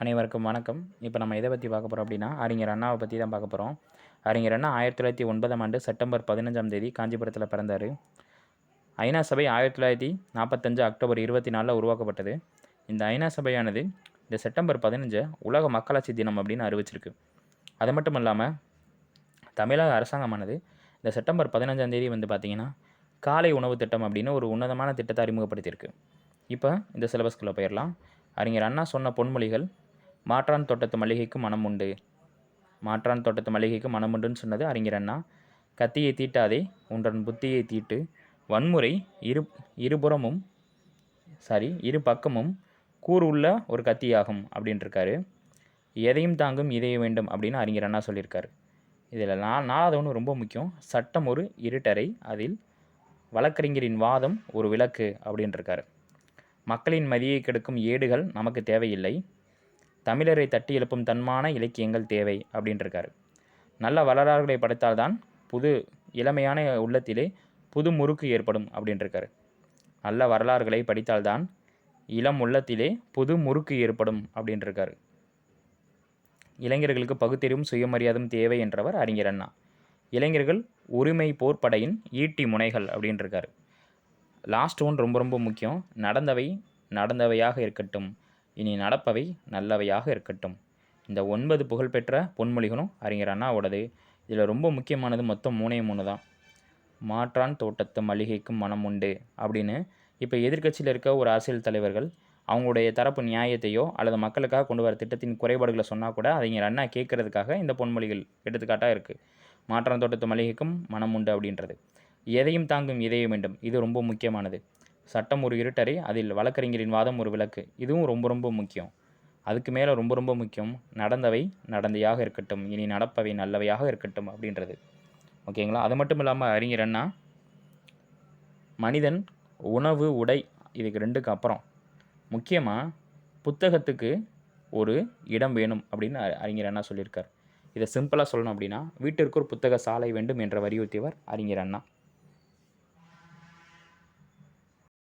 அனைவருக்கும் வணக்கம். இப்போ நம்ம எதை பற்றி பார்க்க போகிறோம் அப்படின்னா அறிஞர் அண்ணாவை பற்றி தான் பார்க்க போகிறோம் அறிஞர் அண்ணா ஆயிரத்தி தொள்ளாயிரத்தி ஒன்பதாம் ஆண்டு செப்டம்பர் பதினஞ்சாம் தேதி காஞ்சிபுரத்தில் பிறந்தார். ஐநா சபை ஆயிரத்தி தொள்ளாயிரத்தி நாற்பத்தஞ்சு அக்டோபர் இருபத்தி நாலில் உருவாக்கப்பட்டது. இந்த ஐநா சபையானது இந்த செப்டம்பர் பதினஞ்சை உலக மக்களாட்சி தினம் அப்படின்னு அறிவிச்சிருக்கு. அது மட்டும் இல்லாமல் தமிழக அரசாங்கமானது இந்த செப்டம்பர் பதினஞ்சாம் தேதி வந்து பார்த்திங்கன்னா காலை உணவு திட்டம் அப்படின்னு ஒரு உன்னதமான திட்டத்தை அறிமுகப்படுத்தியிருக்கு. இப்போ இந்த சிலபஸ்குள்ளே போயிடலாம் அறிஞர் அண்ணா சொன்ன பொன்மொழிகள் மாற்றான் தோட்டத்து மளிகைக்கு மனம் உண்டு. மாற்றான் தோட்டத்து மளிகைக்கு மனம் உண்டுன்னு சொன்னது அறிஞர் அண்ணா. கத்தியை தீட்டாதே உன்றன் புத்தியை தீட்டு. வன்முறை இரு இருபுறமும் சாரி இரு பக்கமும் கூறு உள்ள ஒரு கத்தியாகும் அப்படின்ட்டுருக்காரு எதையும் தாங்கும் இதைய வேண்டும் அப்படின்னு அறிஞர் அண்ணா சொல்லியிருக்காரு. இதில் நான் நாலாவது ஒன்று ரொம்ப முக்கியம். சட்டம் ஒரு இருட்டறை அதில் வழக்கறிஞரின் வாதம் ஒரு விளக்கு அப்படின்ட்டுருக்காரு மக்களின் மதியை கெடுக்கும் ஏடுகள் நமக்கு தேவையில்லை. தமிழரை தட்டி எழுப்பும் தன்மான இலக்கியங்கள் தேவை அப்படின்ட்டுருக்காரு நல்ல வரலாறுகளை படைத்தால்தான் புது இளமையான உள்ளத்திலே புது முறுக்கு ஏற்படும் அப்படின்ட்டுருக்காரு நல்ல வரலாறுகளை படித்தால்தான் இளம் உள்ளத்திலே புது முறுக்கு ஏற்படும் அப்படின்ட்டுருக்காரு இளைஞர்களுக்கு பகுத்தறிவும் சுயமரியாதும் தேவை என்றவர் அறிஞர் அண்ணா. இளைஞர்கள் உரிமை போர்ப்படையின் ஈட்டி முனைகள் அப்படின்ட்டுருக்காரு லாஸ்ட் ஒன் ரொம்ப ரொம்ப முக்கியம். நடந்தவை நடந்தவையாக இருக்கட்டும். இனி நடப்பவை நல்லவையாக இருக்கட்டும். இந்த ஒன்பது புகழ்பெற்ற பொன்மொழிகளும் அறிஞர் அண்ணாவோடது. இதில் ரொம்ப முக்கியமானது மொத்தம் மூணே மூணு தான் மாற்றான் தோட்டத்து மளிகைக்கும் மனம் உண்டு அப்படின்னு இப்போ எதிர்க்கட்சியில் இருக்க ஒரு அரசியல் தலைவர்கள் அவங்களுடைய தரப்பு நியாயத்தையோ அல்லது மக்களுக்காக கொண்டு வர திட்டத்தின் குறைபாடுகளை சொன்னால் கூட அறிஞர் அண்ணா கேட்கறதுக்காக இந்த பொன்மொழிகள் எடுத்துக்காட்டாக இருக்குது மாற்றான் தோட்டத்து மளிகைக்கும் மனம் உண்டு அப்படின்றது. எதையும் தாங்கும் இதயம் வேண்டும். இது ரொம்ப முக்கியமானது. சட்டம் ஒரு இருட்டறை அதில் வழக்கறிஞரின் வாதம் ஒரு விளக்கு. இதுவும் ரொம்ப ரொம்ப முக்கியம். அதுக்கு மேலே ரொம்ப ரொம்ப முக்கியம் நடந்தவை நடந்தையாக இருக்கட்டும் இனி நடப்பவை நல்லவையாக இருக்கட்டும் அப்படின்றது. ஓகேங்களா? அது மட்டும் இல்லாமல் அறிஞர் அண்ணா மனிதன் உணவு உடை இதுக்கு ரெண்டுக்கு அப்புறம். முக்கியமாக புத்தகத்துக்கு ஒரு இடம் வேணும் அப்படின்னு அறிஞர் அண்ணா சொல்லியிருக்கார். இதை சிம்பிளாக சொல்லணும் அப்படின்னா வீட்டிற்கு ஒரு புத்தக சாலை வேண்டும் என்ற வலியுறுத்தியவர் அறிஞர் அண்ணா.